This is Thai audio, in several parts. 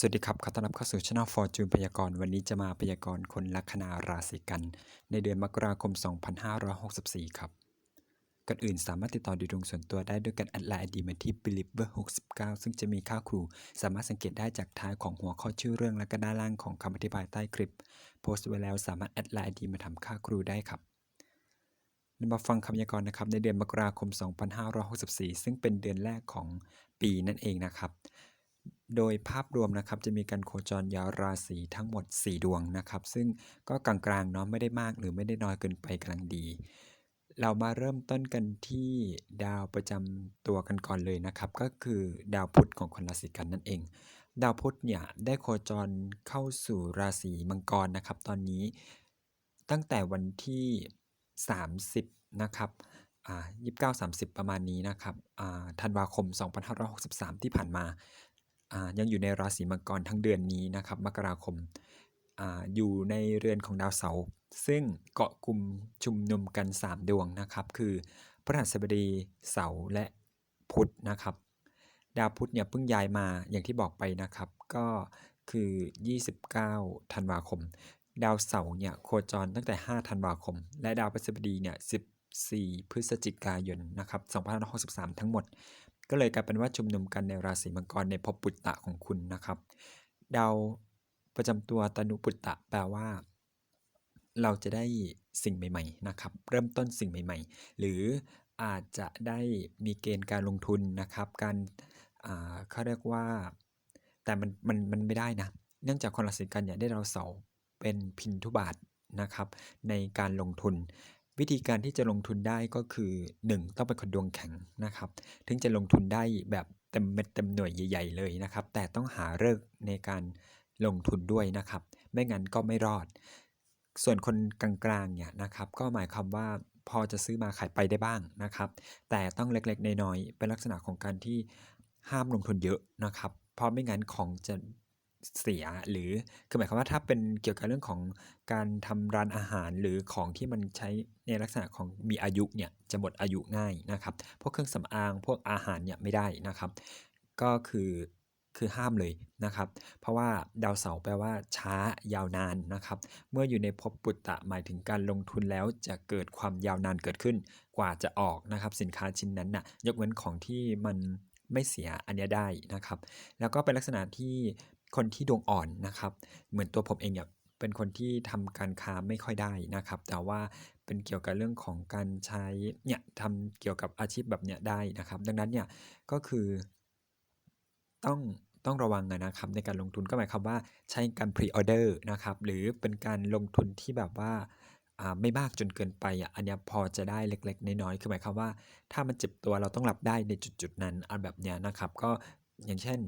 สวัสดีครับ ขอต้อนรับเข้าสู่ช่อง Fortune พยากรณ์ วันนี้จะมาพยากรณ์คนลัคนาราศีกัน ในเดือนมกราคม 2564 ครับก่อนอื่นสามารถติดต่อดูดวงส่วนตัวได้ด้วยการแอดไลน์ดีมาที่ believer 69 ซึ่งจะมีค่าครู สามารถสังเกตได้จากท้ายของหัวข้อชื่อเรื่องและก็ด้านล่างของคำอธิบายใต้คลิป โพสต์ไว้แล้วสามารถแอดไลน์ดีมาทำค่าครูได้ครับเรามาฟังคำพยากรณ์นะครับในเดือนมกราคม 2564 ซึ่งเป็นเดือนแรกของปีนั่นเองนะครับ โดยภาพรวมนะครับจะมีการโคจรยาวราศีทั้งหมด 4 ดวงนะครับ ซึ่งก็กลางๆเนาะไม่ได้มากหรือไม่ได้น้อยเกินไปกำลังดี เรามาเริ่มต้นกันที่ดาวประจำตัวกันก่อนเลยนะครับ ก็คือดาวพุธของคนราศีกันนั่นเอง ดาวพุธเนี่ยได้โคจรเข้าสู่ราศีมังกรนะครับ ตอนนี้ตั้งแต่วันที่ 30 นะครับอ่า29 30ประมาณนี้นะครับอ่าธันวาคม 2563 ที่ผ่านมา ยังอยู่ในราศีมังกรทั้งเดือนนี้นะครับมกราคมอาอยู่ในเรือนของดาวเสาร์ซึ่งเกาะกลุ่มชุมนุมกัน 3 ดวงนะครับ คือพฤหัสบดีเสาร์และพุธนะครับ ดาวพุธเนี่ยเพิ่งย้ายมาอย่างที่บอกไปนะครับ ก็คือ 29 ธันวาคม ดาวเสาร์เนี่ยโคจรตั้งแต่ 5 ธันวาคม และดาวพฤหัสบดีเนี่ย 14 พฤศจิกายนนะครับ 2563 ทั้งหมด ก็เลยกลายเป็นว่าชุมนุมกันในราศีมังกรในภพปุตตะของคุณนะครับ ดาวประจำตัวตนุปุตตะแปลว่า เราจะได้สิ่งใหม่ ๆ นะครับ เริ่มต้นสิ่งใหม่ ๆ หรืออาจจะได้มีเกณฑ์การลงทุนนะครับ การเขาเรียกว่า แต่มันมันมันไม่ได้นะ เนื่องจากคนราศีกันเนี่ยได้ดาเสาเป็นพินทุบาทนะครับ ในการลงทุน วิธีการที่จะลงทุนได้ก็คือ 1 ต้องเป็นคนดวงแข็งนะครับ ถึงจะลงทุนได้แบบเต็มเม็ดเต็มหน่วยใหญ่ ๆ เลยนะครับ แต่ต้องหาเลิกในการลงทุนด้วยนะครับ ไม่งั้นก็ไม่รอด ส่วนคนกลางๆเนี่ยนะครับ ก็หมายความว่าพอจะซื้อมาขายไปได้บ้างนะครับ แต่ต้องเล็กๆน้อยๆเป็นลักษณะของการที่ห้ามลงทุนเยอะนะครับ เพราะไม่งั้นของจะ เสียหรือคือหมายความว่าถ้าเป็นเกี่ยวกับเรื่องของการทำร้านอาหารหรือของที่มันใช้ในลักษณะของมีอายุเนี่ยจะหมดอายุง่ายนะครับ พวกเครื่องสำอางพวกอาหารเนี่ยไม่ได้นะครับ ก็คือคือห้ามเลยนะครับ เพราะว่าดาวเสาร์แปลว่าช้ายาวนานนะครับ เมื่ออยู่ในภพปุตตะหมายถึงการลงทุนแล้วจะเกิดความยาวนานเกิดขึ้น กว่าจะออกนะครับ สินค้าชิ้นนั้นนะ่ะยกเว้นของที่มันไม่เสียอันนี้ได้นะครับ แล้วก็เป็นลักษณะที่ คนที่ดวงอ่อนนะครับ เหมือนตัวผมเองเนี่ยเป็นคนที่ทำการค้าไม่ค่อยได้นะครับ แต่ว่าเป็นเกี่ยวกับเรื่องของการใช้เนี่ยทำเกี่ยวกับอาชีพแบบเนี้ยได้นะครับ ดังนั้นเนี่ยก็คือต้องต้องระวังนะครับในการลงทุนก็หมายความว่าใช้การพรีออเดอร์นะครับหรือเป็นการลงทุนที่แบบว่าอ่าไม่มากจนเกินไปอะอันนี้พอจะได้เล็กๆ น้อยๆ คือหมายความว่า ถ้ามันเจ็บตัวเราต้องรับได้ในจุดๆนั้นอันแบบเนี้ยนะครับ ก็ อย่างเช่น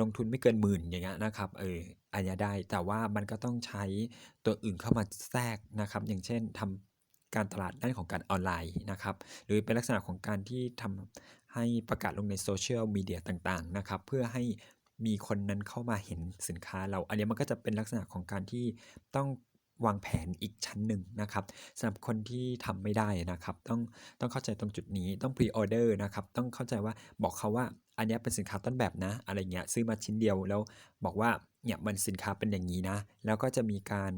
ลงทุนไม่เกินหมื่นอย่างเงี้ยนะครับเอออันนี้ได้แต่ว่ามันก็ต้องใช้ตัวอื่นเข้ามาแทรกนะครับ อย่างเช่นทำการตลาดด้านของการออนไลน์นะครับ หรือเป็นลักษณะของการที่ทำให้ประกาศลงในโซเชียลมีเดียต่างๆนะครับ เพื่อให้มีคนนั้นเข้ามาเห็นสินค้าเรา อันนี้มันก็จะเป็นลักษณะของการที่ต้องวางแผนอีกชั้นหนึ่งนะครับสำหรับคนที่ทำไม่ได้นะครับ ต้องต้องเข้าใจตรงจุดนี้ต้องพรีออเดอร์นะครับ ต้องเข้าใจว่าบอกเขาว่า อันนี้เป็นสินค้าต้นแบบนะ อะไรเงี้ยซื้อมาชิ้นเดียวแล้วบอกว่าเนี่ยมันสินค้าเป็นอย่างนี้นะ แล้วก็จะมีการ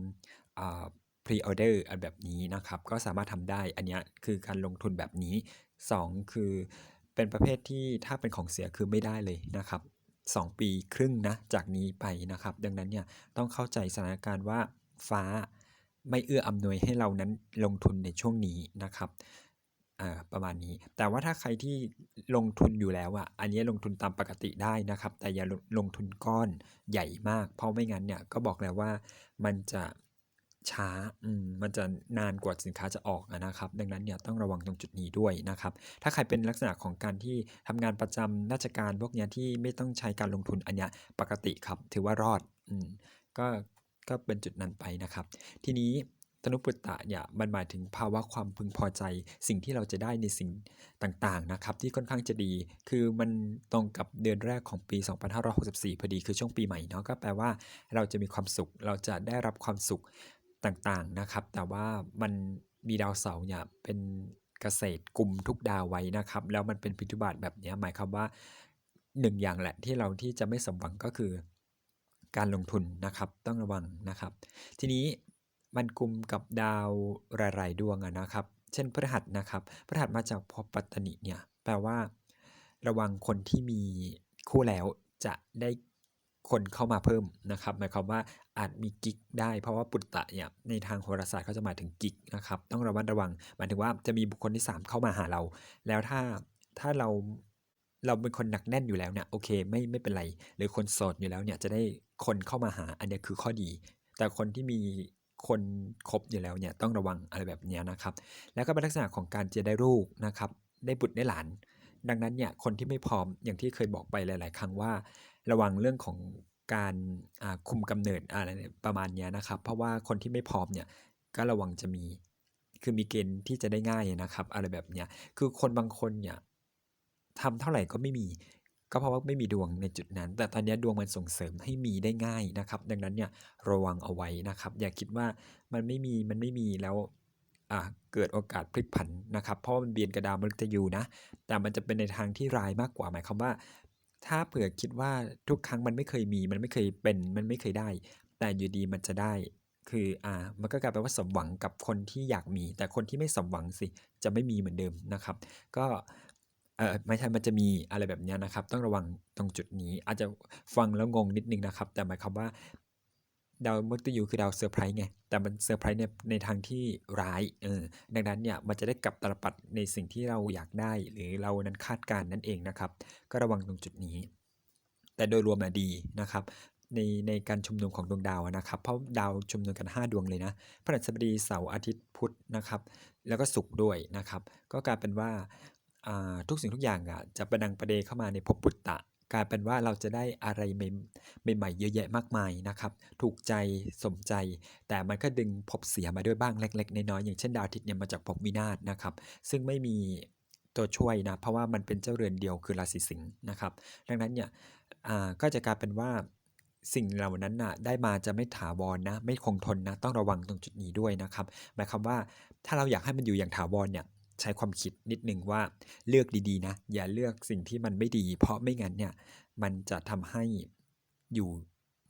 พรีออเดอร์อันแบบนี้นะครับ ก็สามารถทำได้อันนี้คือการลงทุนแบบนี้ 2 คือเป็นประเภทที่ถ้าเป็นของเสียคือไม่ได้เลยนะครับ 2 ปีครึ่งนะจากนี้ไปนะครับ ดังนั้นเนี่ยต้องเข้าใจสถานการณ์ว่าฟ้าไม่เอื้ออำนวยให้เรานั้นลงทุนในช่วงนี้นะครับ ประมาณนี้ แต่ว่าถ้าใครที่ลงทุนอยู่แล้วอะอันนี้ลงทุนตามปกติได้นะครับ แต่อย่าลงทุนก้อนใหญ่มาก เพราะไม่งั้นเนี่ยก็บอกแล้วว่ามันจะช้าอืมมันจะนานกว่าสินค้าจะออกนะครับ ดังนั้นเนี่ยต้องระวังตรงจุดนี้ด้วยนะครับ ถ้าใครเป็นลักษณะของการที่ทำงานประจำราชการพวกเนี้ยที่ไม่ต้องใช้การลงทุนอันเนี้ยปกติครับ ถือว่ารอดอืมก็ก็เป็นจุดนั้นไปนะครับ ทีนี้ ตนุปุตตะเนี่ยมันหมายถึงภาวะความพึงพอใจ สิ่งที่เราจะได้ในสิ่งต่างๆนะครับ ที่ค่อนข้างจะดี คือมันตรงกับเดือนแรกของปี 2564 พอดีคือช่วงปีใหม่เนาะก็แปลว่าเราจะมีความสุข เราจะได้รับความสุขต่างๆนะครับ แต่ว่ามันมีดาวเสาร์เนี่ยเป็นเกษตรกลุ่มทุกดาวไว้นะครับ แล้วมันเป็นพิจุบาทแบบนี้หมายความว่าหนึ่งอย่างแหละที่เราที่จะไม่สมหวังก็คือ การลงทุนนะครับต้องระวังนะครับ ทีนี้ มันกลุ่มกับดาวหลาย ๆ ดวงอะนะครับ เช่นพฤหัสนะครับพฤหัสมาจากภพปัตตนิเนี่ยแปลว่า ระวังคนที่มีคู่แล้วจะได้คนเข้ามาเพิ่มนะครับ หมายความว่าอาจมีกิ๊กได้เพราะว่าปุตตะเนี่ยในทางโหราศาสตร์เขาจะหมายถึงกิ๊กนะครับต้องระมัดระวังหมายถึงว่าจะมีบุคคลที่ 3 เข้ามาหาเรา แล้วถ้าถ้าเราเราเป็นคนหนักแน่นอยู่แล้วเนี่ยโอเคไม่ไม่เป็นไร หรือคนโสดอยู่แล้วเนี่ยจะได้คนเข้ามาหาอันนี้คือข้อดี แต่คนที่มี คนคบอยู่แล้วเนี่ยต้องระวังอะไรแบบนี้นะครับ แล้วก็เป็นลักษณะของการจะได้ลูกนะครับ ได้บุตรได้หลาน ดังนั้นเนี่ยคนที่ไม่พร้อมอย่างที่เคยบอกไปหลาย ๆ ครั้งว่า ระวังเรื่องของการคุมกำเนิดอะไรประมาณนี้นะครับ เพราะว่าคนที่ไม่พร้อมเนี่ยก็ระวังจะมีคือมีเกณฑ์ที่จะได้ง่ายนะครับ อะไรแบบเนี้ยคือคนบางคนเนี่ยทำเท่าไหร่ก็ไม่มี ก็เพราะว่าไม่มีดวงในจุดนั้น แต่ตอนนี้ดวงมันส่งเสริมให้มีได้ง่ายนะครับ ดังนั้นเนี่ยระวังเอาไว้นะครับ อย่าคิดว่ามันไม่มีมันไม่มีแล้วอ่าเกิดโอกาสพลิกผันนะครับ เพราะมันเบียนกระดาวมฤตยูนะ แต่มันจะเป็นในทางที่ร้ายมากกว่าหมายความว่า ถ้าเผื่อคิดว่าทุกครั้งมันไม่เคยมีมันไม่เคยเป็นมันไม่เคยได้ แต่อยู่ดีมันจะได้คืออ่ามันก็กลายเป็นว่าสมหวังกับคนที่อยากมี แต่คนที่ไม่สมหวังสิจะไม่มีเหมือนเดิมนะครับ ก็ เออไม่ใช่มันจะมีอะไรแบบนี้นะครับ ต้องระวังตรงจุดนี้ อาจจะฟังแล้วงงนิดนึงนะครับ แต่หมายความว่าดาวมฤตยูคือดาวเซอร์ไพรส์ไง แต่มันเซอร์ไพรส์ในในทางที่ร้ายเออดังนั้นเนี่ยมันจะได้กลับตลปัดในสิ่งที่เราอยากได้ หรือเรานั้นคาดการณ์นั่นเองนะครับ ก็ระวังตรงจุดนี้ แต่โดยรวมนะดีนะครับ ในในการชุมนุมของดวงดาวนะครับ เพราะดาวชุมนุมกัน 5 ดวงเลยนะพฤหัสบดีเสาร์อาทิตย์พุธนะครับ แล้วก็ศุกร์ด้วยนะครับ ก็กลายเป็นว่า ทุกสิ่งทุกอย่างอะจะประดังประเดเข้ามาในภพปุตตะกลายเป็นว่าเราจะได้อะไรใหม่ๆเยอะแยะมากมายนะครับ ถูกใจสมใจ แต่มันก็ดึงภพเสียมาด้วยบ้างเล็ก ๆ น้อยๆอย่างเช่นดาวอาทิตย์เนี่ยมาจากภพวินาศนะครับ ซึ่งไม่มีตัวช่วยนะ เพราะว่ามันเป็นเจ้าเรือนเดียวคือราศีสิงห์นะครับ ดังนั้นเนี่ยก็จะกลายเป็นว่าสิ่งเหล่านั้นน่ะได้มาจะไม่ถาวรนะไม่คงทนนะ ต้องระวังตรงจุดนี้ด้วยนะครับ หมายความว่าถ้าเราอยากให้มันอยู่อย่างถาวรเนี่ย ใช้ความคิดนิดนึงว่าเลือกดีๆนะ อย่าเลือกสิ่งที่มันไม่ดี เพราะไม่งั้นเนี่ยมันจะทำให้อยู่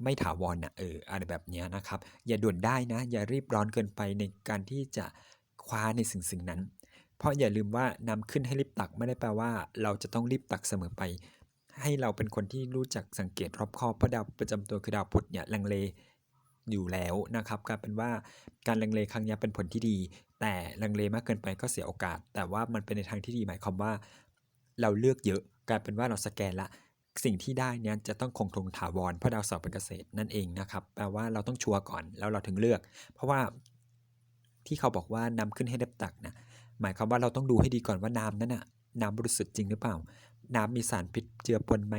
ไม่ถาวรนะเอออะไรแบบนี้นะครับ อย่าด่วนได้นะ อย่ารีบร้อนเกินไปในการที่จะคว้าในสิ่งสิ่งนั้น เพราะอย่าลืมว่านำขึ้นให้รีบตักไม่ได้แปลว่า เราจะต้องรีบตักเสมอไป ให้เราเป็นคนที่รู้จักสังเกตรอบคอบเพราะดาวประจำตัวคือดาวพุธเนี่ยลังเลอยู่แล้วนะครับกลายเป็นว่าการลังเลครั้งนี้เป็นผลที่ดี แต่ลังเลมากเกินไปก็เสียโอกาส แต่ว่ามันเป็นในทางที่ดีหมายความว่า เราเลือกเยอะกลายเป็นว่าเราสแกนละ สิ่งที่ได้เนี่ยจะต้องคงทนถาวรเพราะดาวเสาร์เป็นเกษตรนั่นเองนะครับแปลว่าเราต้องชัวร์ก่อนแล้วเราถึงเลือก เพราะว่าที่เขาบอกว่านำขึ้นให้เล็บตักนะหมายความว่าเราต้องดูให้ดีก่อนว่าน้ำนั้นน่ะน้ำบริสุทธิ์จริงหรือเปล่า น้ำมีสารพิษเจือปนไหม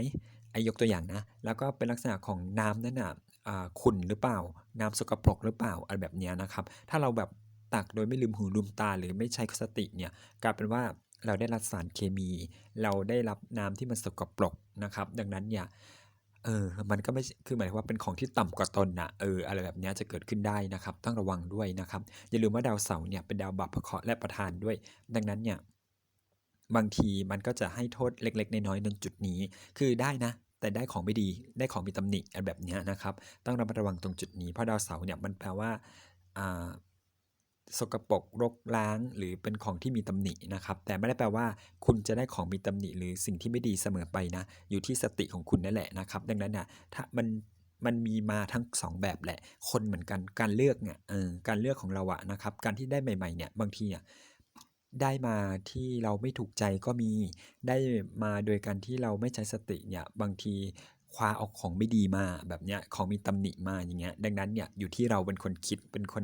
ไอยกตัวอย่างนะ แล้วก็เป็นลักษณะของน้ำนั้นน่ะอ่าขุ่นหรือเปล่า น้ำสกปรกหรือเปล่าอะไรแบบนี้นะครับ ถ้าเราแบบ ตักโดยไม่ลืมหูลืมตาหรือไม่ใช้สติเนี่ยกลายเป็นว่าเราได้รับสารเคมี เราได้รับน้ำที่มันสกปรกนะครับ ดังนั้นเนี่ยเออมันก็ไม่คือหมายถึงว่าเป็นของที่ต่ำกว่าตนนะเอออะไรแบบเนี้ยจะเกิดขึ้นได้นะครับ ต้องระวังด้วยนะครับ อย่าลืมว่าดาวเสาร์เนี่ยเป็นดาวบาปพระเคราะห์และประทานด้วย ดังนั้นเนี่ยบางทีมันก็จะให้โทษเล็ก ๆ น้อยๆในจุดนี้ คือได้นะ แต่ได้ของไม่ดีได้ของมีตำหนิอะไรแบบเนี้ยนะครับ ต้องระมัดระวังตรงจุดนี้เพราะดาวเสาร์เนี่ยมันแปลว่าอ่า สกปรกรกล้างหรือเป็นของที่มีตำหนินะครับ แต่ไม่ได้แปลว่า คุณจะได้ของมีตำหนิ หรือสิ่งที่ไม่ดีเสมอไปนะ อยู่ที่สติของคุณนั่นแหละนะครับ ดังนั้นนะถ้ามันมันมีมาทั้งสองแบบแหละ คนเหมือนกันการเลือกเนี่ยเออการเลือกของเราอะนะครับ การที่ได้ใหม่ ๆเนี่ยบางทีอะได้มาที่เราไม่ถูกใจก็มี ได้มาโดยการที่เราไม่ใช้สติเนี่ยบางที คว้าเอาของไม่ดีมาแบบเนี้ยของมีตำหนิมาอย่างเงี้ย ดังนั้นเนี่ยอยู่ที่เราเป็นคนคิดเป็นคน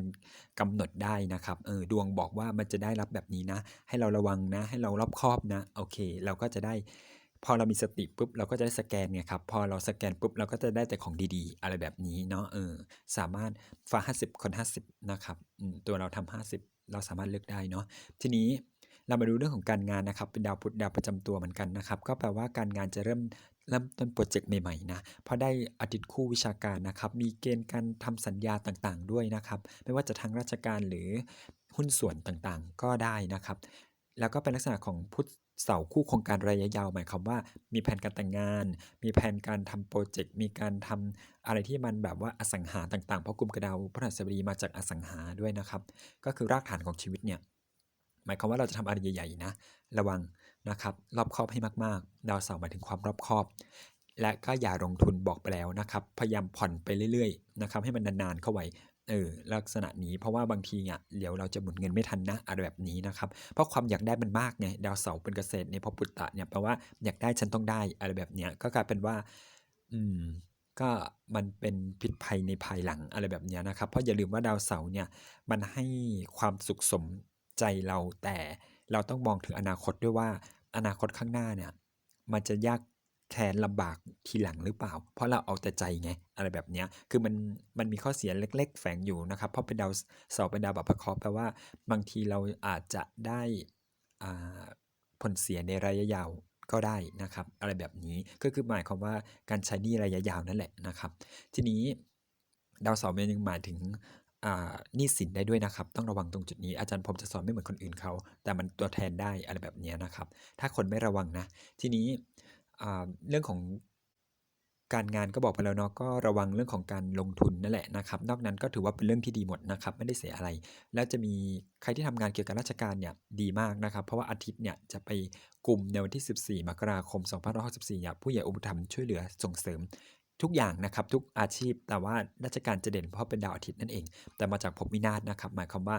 กำหนดได้นะครับเออดวงบอกว่ามันจะได้รับแบบนี้นะ ให้เราระวังนะ ให้เรารอบคอบนะ โอเค เราก็จะได้ พอเรามีสติปุ๊บเราก็จะได้สแกนไงครับ พอเราสแกนปุ๊บเราก็จะได้แต่ของดีๆ อะไรแบบนี้เนาะเออสามารถฟ้า50 คน 50 นะครับตัวเราทำ50 เราสามารถเลือกได้เนาะทีนี้เรามาดูเรื่องของการงานนะครับ เป็นดาวพุธดาวประจำตัวเหมือนกันนะครับ ก็แปลว่าการงานจะเริ่ม เริ่มต้นโปรเจกต์ใหม่ๆนะเพราะได้อาทิตย์คู่วิชาการนะครับ มีเกณฑ์การทำสัญญาต่างๆ ด้วยนะครับ ไม่ว่าจะทางราชการหรือหุ้นส่วนต่างๆ ก็ได้นะครับ แล้วก็เป็นลักษณะของพุทธเสาคู่โครงการระยะยาวหมายความว่ามีแผนการแต่งงาน มีแผนการทำโปรเจกต์ มีการทำอะไรที่มันแบบว่าอสังหาต่างๆ เพราะกลุ่มกระดาวพฤหัสบดีมาจากอสังหาด้วยนะครับ ก็คือรากฐานของชีวิตเนี่ยหมายความว่าเราจะทำอะไรใหญ่ๆนะ ระวัง นะครับรอบคอบให้มากๆ ดาวเสาร์หมายถึงความรอบคอบ และก็อย่าลงทุนบอกไปแล้วนะครับ พยายามผ่อนไปเรื่อยๆนะครับให้มันนานๆเข้าไว้เออลักษณะนี้เพราะว่าบางทีเนี่ยเดี๋ยวเราจะหมุนเงินไม่ทันนะอะไรแบบนี้นะครับ เพราะความอยากได้มันมากไงดาวเสาร์เป็นเกษตรในพบปุตตะเนี่ยแปลว่าอยากได้ฉันต้องได้อะไรแบบเนี้ยก็กลายเป็นว่า อืม ก็มันเป็นพิษภัยในภายหลังอะไรแบบเนี้ยนะครับ เพราะอย่าลืมว่าดาวเสาร์เนี่ย มันให้ความสุขสมใจเราแต่เราต้องมองถึงอนาคตด้วยว่า อนาคตข้างหน้าเนี่ย มันจะยากแค้นลำบากทีหลังหรือเปล่า เพราะเราเอาแต่ใจไง อะไรแบบเนี้ย คือมันมันมีข้อเสียเล็ก ๆ แฝงอยู่นะครับ เพราะเป็นดาวเสาเป็นดาวแบัพพเคราะห์แปลว่า บางทีเราอาจจะได้อ่าผลเสียในระยะยาวก็ได้นะครับ อะไรแบบนี้ก็คือหมายความว่าการใช้นี้ระยะยาวนั่นแหละนะครับ ทีนี้ดาวเสาร์มันยังหมายถึง นี้สินได้ด้วยนะครับ ต้องระวังตรงจุดนี้อาจารย์ผมจะสอนไม่เหมือนคนอื่นเขา แต่มันตัวแทนได้อะไรแบบนี้นะครับ ถ้าคนไม่ระวังนะ ทีนี้เรื่องของการงานก็บอกไปแล้วเนาะก็ระวังเรื่องของการลงทุนนั่นแหละนะครับ นอกนั้นก็ถือว่าเป็นเรื่องที่ดีหมดนะครับ ไม่ได้เสียอะไร แล้วจะมีใครที่ทำงานเกี่ยวกับราชการเนี่ยดีมากนะครับ เพราะว่าอาทิตย์เนี่ยจะไปกลุ่มในวันที่ 14 มกราคม 2564เนี่ยผู้ใหญ่อุปถัมภ์ช่วยเหลือส่งเสริม ทุกอย่างนะครับ ทุกอาชีพแต่ว่าราชการจะเด่นเพราะเป็นดาวอาทิตย์นั่นเอง แต่มาจากภพวินาศนะครับ หมายความว่า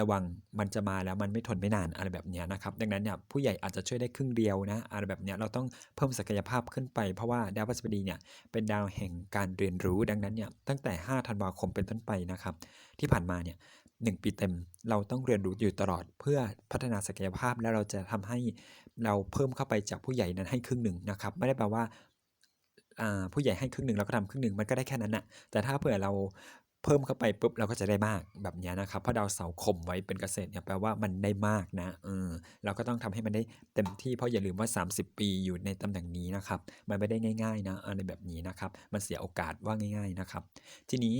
ระวังมันจะมาแล้วมันไม่ทนไม่นานอะไรแบบนี้นะครับ ดังนั้นเนี่ยผู้ใหญ่อาจจะช่วยได้ครึ่งเดียวนะอะไรแบบนี้เราต้องเพิ่มศักยภาพขึ้นไปเพราะว่าดาวพฤหัสบดีเนี่ยเป็นดาวแห่งการเรียนรู้ดังนั้นเนี่ยตั้งแต่ 5 ธันวาคมเป็นต้นไปนะครับ ที่ผ่านมาเนี่ยหนึ่งปีเต็มเราต้องเรียนรู้อยู่ตลอดเพื่อพัฒนาศักยภาพแล้วเราจะทำให้เราเพิ่มเข้าไปจากผู้ใหญ่นั้นให้ครึ่งหนึ่งนะครับ ไม่ได้แปลว่า ผู้ใหญ่ให้ครึ่งหนึ่งเราก็ทำครึ่งหนึ่งมันก็ได้แค่นั้นนะแต่ถ้าเผื่อเราเพิ่มเข้าไปปุ๊บเราก็จะได้มากแบบนี้นะครับเพราะดาวเสาข่มไว้เป็นเกษตรเนี่ยแปลว่ามันได้มากนะเออเราก็ต้องทำให้มันได้เต็มที่เพราะอย่าลืมว่า 30 ปีอยู่ในตำแหน่งนี้นะครับ มันไม่ได้ง่าย ๆนะอะไรแบบนี้นะครับ มันเสียโอกาสว่าง่าย ๆนะครับ ทีนี้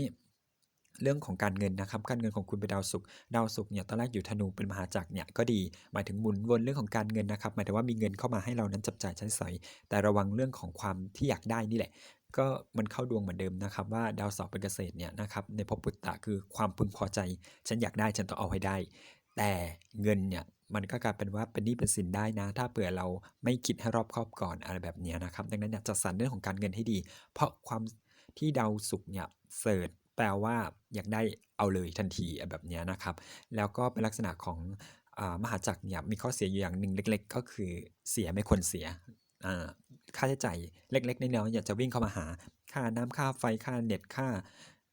เรื่องของการเงินนะครับ การเงินของคุณเป็นดาวศุกร์ดาวศุกร์เนี่ยตอนแรกอยู่ธนูเป็นมหาจักรเนี่ยก็ดีหมายถึงหมุนวนเรื่องของการเงินนะครับหมายถึงว่ามีเงินเข้ามาให้เรานั้นจับจ่ายใช้สอยแต่ระวังเรื่องของความที่อยากได้นี่แหละ ก็มันเข้าดวงเหมือนเดิมนะครับ ว่าดาวเสาร์เป็นเกษตรเนี่ยนะครับในภพปุตตะคือความพึงพอใจ ฉันอยากได้ฉันต้องเอาให้ได้ แต่เงินเนี่ยมันก็กลายเป็นว่าเป็นหนี้เป็นสินได้นะ ถ้าเผื่อเราไม่คิดให้รอบคอบก่อนอะไรแบบนี้นะครับ ดังนั้นจัดสรรเรื่องของการเงินให้ดี เพราะความที่ดาวศุกร์เนี่ยเสิร์ แปลว่าอยากได้เอาเลยทันทีแบบนี้นะครับ แล้วก็เป็นลักษณะของอมหาจักรเนี่ยมีข้อเสียอยู่อย่างหนึ่งเล็ก ๆ ก็คือเสียไม่ควรเสียค่าใช้จ่ายเล็กๆน้อยๆอยากจะวิ่งเข้ามาหา ค่าน้ำค่าไฟค่าเน็ตค่า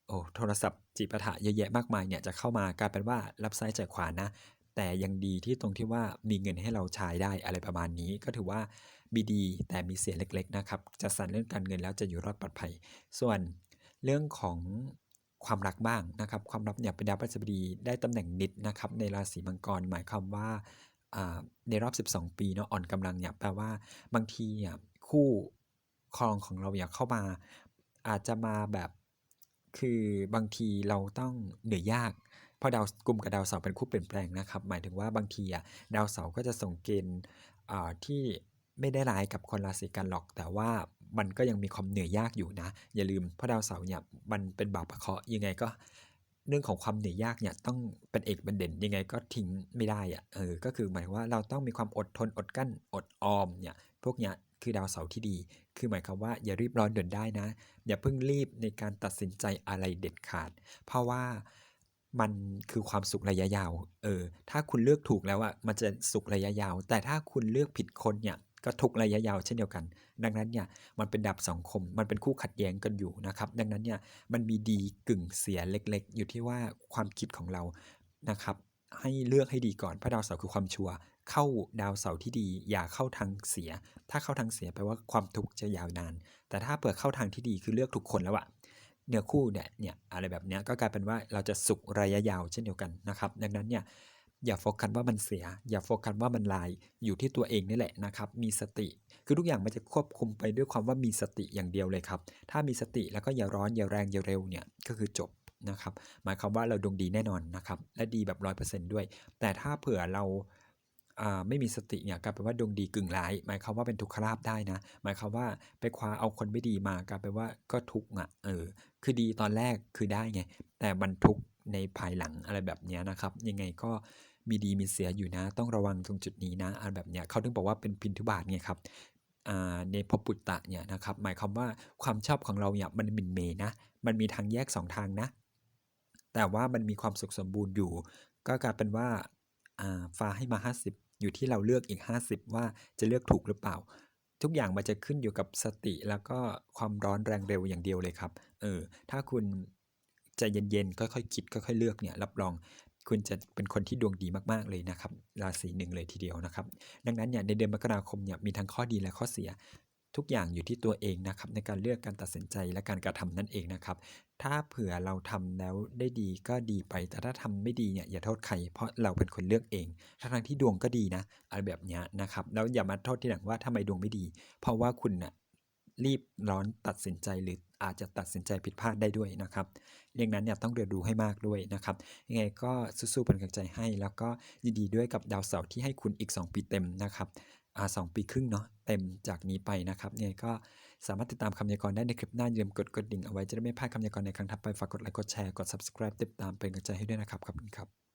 โอ้โทรศัพท์จิปาถะเยอะแยะมากมายเนี่ยจะเข้ามากลายเป็นว่ารับซ้ายจ่ายขวานะ แต่ยังดีที่ตรงที่ว่ามีเงินให้เราใช้ได้อะไรประมาณนี้ ก็ถือว่ามีดีแต่มีเสียเล็กๆนะครับจะสั่นเรื่องการเงินแล้วจะอยู่รอดปลอดภัย ส่วนเรื่องของ ความรักบ้างนะครับ ความรักเนี่ยเป็นดาวพฤหัสบดีได้ตำแหน่งนิดนะครับ ในราศีมังกรหมายความว่าในรอบ 12 ปีเนาะอ่อนกำลังเนี่ยแปลว่าบางทีเนี่ยคู่ครองของเราอยากเข้ามา อาจจะมาแบบคือบางทีเราต้องเหนื่อยยากเพราะดาวกลุ่มกับดาวเสาร์เป็นคู่เปลี่ยนแปลงนะครับ หมายถึงว่าบางทีอะดาวเสาร์ก็จะส่งเกณฑ์ที่ไม่ได้ร้ายกับคนราศีกันหรอก แต่ว่า มันก็ยังมีความเหนื่อยยากอยู่นะ อย่าลืมพระดาวเสาร์เนี่ยมันเป็นบาปะเคาะยังไงก็ เรื่องของความเหนื่อยยากเนี่ยต้องเป็นเอกเป็นเด่นยังไงก็ทิ้งไม่ได้อะเออก็คือหมายว่าเราต้องมีความอดทนอดกั้นอดออมเนี่ยพวกเนี้ยคือดาวเสาร์ที่ดี คือหมายความว่าอย่ารีบร้อนด่วนได้นะ อย่าเพิ่งรีบในการตัดสินใจอะไรเด็ดขาด เพราะว่ามันคือความสุขระยะยาว เออ ถ้าคุณเลือกถูกแล้วอะมันจะสุขระยะยาว แต่ถ้าคุณเลือกผิดคนเนี่ย ก็ทุกระยะยาวเช่นเดียวกัน ดังนั้นเนี่ยมันเป็นดับสังคม มันเป็นคู่ขัดแย้งกันอยู่นะครับ ดังนั้นเนี่ยมันมีดีกึ่งเสียเล็กๆ อยู่ที่ว่าความคิดของเรานะครับ ให้เลือกให้ดีก่อนเพราะดาวเสาร์คือความชัวร์เข้าดาวเสาร์ที่ดี อย่าเข้าทางเสีย ถ้าเข้าทางเสียแปลว่าความทุกข์จะยาวนาน แต่ถ้าเปิดเข้าทางที่ดีคือเลือกถูกคนแล้วอะเนื้อคู่เนี่ยเนี่ยอะไรแบบเนี้ยก็กลายเป็นว่าเราจะสุขระยะยาวเช่นเดียวกันนะครับ ดังนั้นเนี่ย อย่าโฟกัสว่ามันเสีย อย่าโฟกัสว่ามันลาย อยู่ที่ตัวเองนี่แหละนะครับ มีสติ คือทุกอย่างมันจะควบคุมไปด้วยความว่ามีสติอย่างเดียวเลยครับ ถ้ามีสติแล้วก็อย่าร้อนอย่าแรงอย่าเร็วเนี่ยก็คือจบนะครับ หมายความว่าเราดวงดีแน่นอนนะครับ และดีแบบร้อยเปอร์เซนต์ด้วย แต่ถ้าเผื่อเราไม่มีสติเนี่ยกลายเป็นว่าดวงดีกึ่งร้าย หมายความว่าเป็นทุกขลาภได้นะ หมายความว่าไปคว้าเอาคนไม่ดีมากลายเป็นว่าก็ทุกข์อะเออคือดีตอนแรกคือได้ไงแต่มันทุกข์ ในภายหลังอะไรแบบนี้นะครับ ยังไงก็มีดีมีเสียอยู่นะ ต้องระวังตรงจุดนี้นะอะไรแบบเนี้ยเขาถึงบอกว่าเป็นพินทุบาทไงครับในพปุตตะเนี่ยนะครับ หมายความว่าความชอบของเราเนี่ยมันมินเมนะ มันมีทางแยกสองทางนะ แต่ว่ามันมีความสุขสมบูรณ์อยู่ ก็กลายเป็นว่าอ่าฟ้าให้มา 50 อยู่ที่เราเลือกอีก 50 ว่าจะเลือกถูกหรือเปล่า ทุกอย่างมันจะขึ้นอยู่กับสติแล้วก็ความร้อนแรงเร็วอย่างเดียวเลยครับ เออ ถ้าคุณ ใจเย็นๆ ค่อยๆคิดค่อยๆเลือกเนี่ยรับรองคุณจะเป็นคนที่ดวงดีมากๆเลยนะครับ ราศีหนึ่งเลยทีเดียวนะครับ ดังนั้นเนี่ยในเดือนมกราคมเนี่ยมีทั้งข้อดีและข้อเสีย ทุกอย่างอยู่ที่ตัวเองนะครับในการเลือกการตัดสินใจและการกระทำนั่นเองนะครับ ถ้าเผื่อเราทำแล้วได้ดีก็ดีไป แต่ถ้าทำไม่ดีเนี่ยอย่าโทษใคร เพราะเราเป็นคนเลือกเองทั้งที่ดวงก็ดีนะอะไรแบบเนี้ยนะครับแล้วอย่ามาโทษที่หลังว่าทำไมดวงไม่ดี เพราะว่าคุณน่ะรีบร้อนตัดสินใจหรือ อาจจะตัดสินใจผิดพลาดได้ด้วยนะครับดังนั้นเนี่ยต้องเรียนรู้ให้มากด้วยนะครับยังไงก็สู้ๆเป็นกำลังใจให้ แล้วก็ยินดีด้วยกับดาวเสาร์ที่ให้คุณอีก 2 ปีเต็มนะครับอ่าสองปีครึ่งเนาะเต็มจากนี้ไปนะครับยังไงก็สามารถติดตามคำพยากรณ์ได้ในคลิปหน้าอย่าลืมกดกระดิ่งเอาไว้จะได้ไม่พลาดคำพยากรณ์ในครั้งถัดไปฝากกดไลค์กดแชร์กด subscribe ติดตามเป็นกำลังใจให้ด้วยนะครับขอบคุณครับ